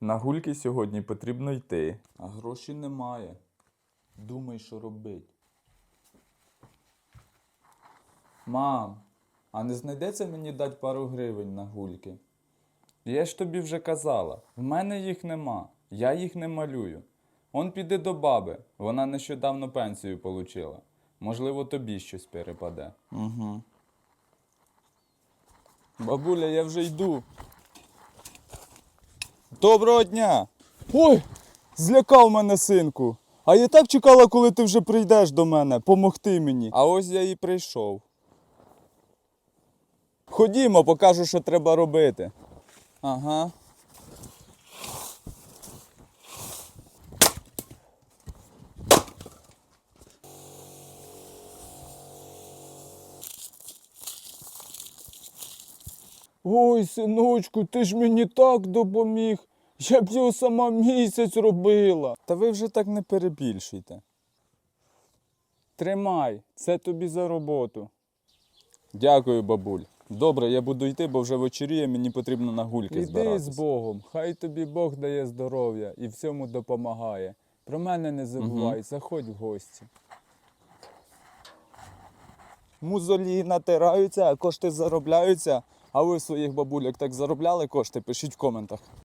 На гульки сьогодні потрібно йти, а грошей немає. Думай, що робить. Мам, а не знайдеться мені дати пару гривень на гульки? Я ж тобі вже казала, в мене їх нема, я їх не малюю. Он піди до баби, вона нещодавно пенсію получила. Можливо, тобі щось перепаде. Угу. Бабуля, я вже йду. Доброго дня! Ой, злякав мене синку. А я так чекала, коли ти вже прийдеш до мене, помогти мені. А ось я і прийшов. Ходімо, покажу, що треба робити. Ага. Ой, синочку, ти ж мені так допоміг. Я б його сама місяць робила. Та ви вже так не перебільшуйте. Тримай, це тобі за роботу. Дякую, бабуль. Добре, я буду йти, бо вже вечоріє, мені потрібно на гульки Іди збиратись. з Богом, хай тобі Бог дає здоров'я і всьому допомагає. Про мене не забувай, заходь в гості. Музолі натираються, кошти заробляються. А ви своїх бабуляк так заробляли кошти? Пишіть в коментах.